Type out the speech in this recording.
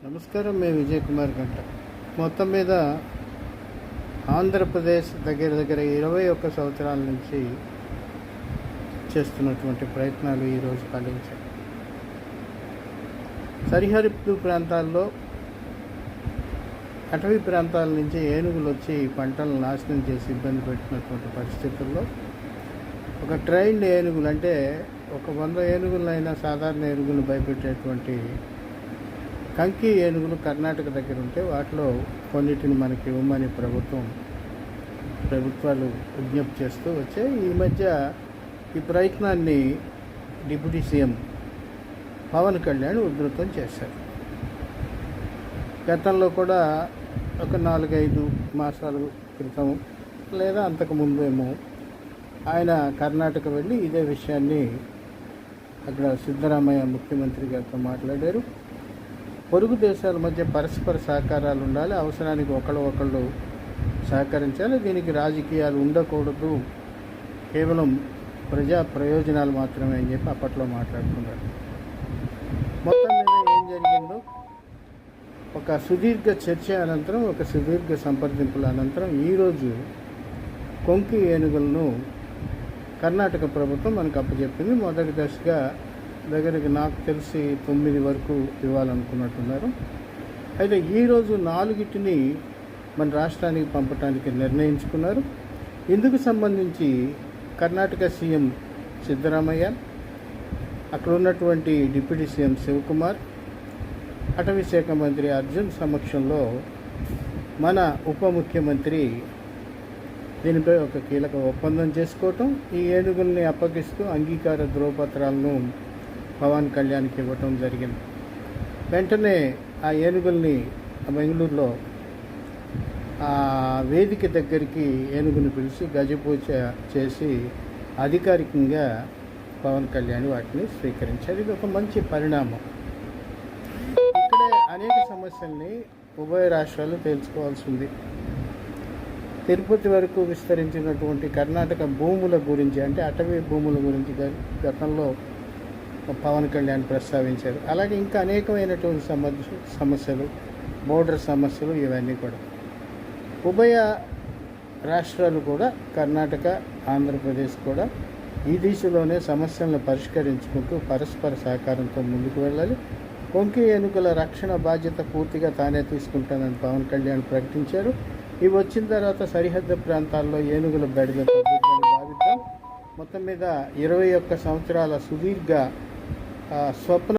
నమస్కారం మేము విజయ్ కుమార్ గంట మొత్తం మీద ఆంధ్రప్రదేశ్ దగ్గర దగ్గర ఇరవై ఒక్క సంవత్సరాల నుంచి చేస్తున్నటువంటి ప్రయత్నాలు ఈరోజు ఫలించాయి సరిహద్దు ప్రాంతాల్లో అటవీ ప్రాంతాల నుంచి ఏనుగులు వచ్చి పంటలను నాశనం చేసి ఇబ్బంది పెట్టినటువంటి పరిస్థితుల్లో ఒక ట్రైన్డ్ ఏనుగులు అంటే ఒక వంద ఏనుగులైనా సాధారణ ఏనుగులు భయపెట్టేటువంటి కంకి ఏనుగులు కర్ణాటక దగ్గర ఉంటే వాటిలో కొన్నిటిని మనకి ఇవ్వమని ప్రభుత్వం ప్రభుత్వాలు విజ్ఞప్తి చేస్తూ వచ్చే ఈ మధ్య ఈ ప్రయత్నాన్ని డిప్యూటీ సీఎం పవన్ కళ్యాణ్ ఉధృతం చేశారు. గతంలో కూడా ఒక నాలుగైదు మాసాల క్రితం లేదా అంతకుముందు ఏమో ఆయన కర్ణాటక వెళ్ళి ఇదే విషయాన్ని అక్కడ సిద్ధరామయ్య ముఖ్యమంత్రి గారితో మాట్లాడారు. పొరుగు దేశాల మధ్య పరస్పర సహకారాలు ఉండాలి అవసరానికి ఒకళ్ళు ఒకళ్ళు సహకరించాలి దీనికి రాజకీయాలు ఉండకూడదు. కేవలం ప్రజా ప్రయోజనాలు మాత్రమే అని చెప్పి అప్పట్లో మాట్లాడుకున్నాడు. మొత్తం మీద ఏం జరిగిందో ఒక సుదీర్ఘ చర్చ అనంతరం ఒక సుదీర్ఘ సంప్రదింపుల అనంతరం ఈరోజు కొంకి ఏనుగులను కర్ణాటక ప్రభుత్వం మనకు అప్పచెప్పింది. మొదటి దశగా దగ్గరికి నాకు తెలిసి తొమ్మిది వరకు ఇవ్వాలనుకున్నట్టున్నారు. అయితే ఈరోజు నాలుగిటిని మన రాష్ట్రానికి పంపడానికి నిర్ణయించుకున్నారు. ఇందుకు సంబంధించి కర్ణాటక సీఎం సిద్ధరామయ్య అక్కడ ఉన్నటువంటి డిప్యూటీ సీఎం శివకుమార్ అటవీ శాఖ మంత్రి అర్జున్ సమక్షంలో మన ఉప ముఖ్యమంత్రి దీనిపై ఒక కీలక ఒప్పందం చేసుకోవటం ఈ ఏనుగుల్ని అప్పగిస్తూ అంగీకార ధ్రువపత్రాలను పవన్ కళ్యాణ్కి ఇవ్వటం జరిగింది. వెంటనే ఆ ఏనుగుల్ని బెంగళూరులో ఆ వేదిక దగ్గరికి ఏనుగుని పిలిచి గజపూజ చేసి అధికారికంగా పవన్ కళ్యాణ్ వాటిని స్వీకరించారు. ఇది ఒక మంచి పరిణామం. ఇక్కడే అనేక సమస్యల్ని ఉభయ రాష్ట్రాలు తెలుసుకోవాల్సింది తిరుపతి వరకు విస్తరించినటువంటి కర్ణాటక భూముల గురించి అంటే అటవీ భూముల గురించి గతంలో పవన్ కళ్యాణ్ ప్రస్తావించారు. అలాగే ఇంకా అనేకమైనటువంటి సమస్య సమస్యలు బోర్డర్ సమస్యలు ఇవన్నీ కూడా. ఉభయ రాష్ట్రాలు కూడా కర్ణాటక ఆంధ్రప్రదేశ్ కూడా ఈ దిశలోనే సమస్యలను పరిష్కరించుకుంటూ పరస్పర సహకారంతో ముందుకు వెళ్ళాలి. కొంకి ఏనుగుల రక్షణ బాధ్యత పూర్తిగా తానే తీసుకుంటానని పవన్ కళ్యాణ్ ప్రకటించారు. ఇవి వచ్చిన తర్వాత సరిహద్దు ప్రాంతాల్లో ఏనుగుల బెడద భావిద్దాం. మొత్తం మీద ఇరవై ఒక్క సంవత్సరాల సుదీర్ఘ ఆ, స్వప్న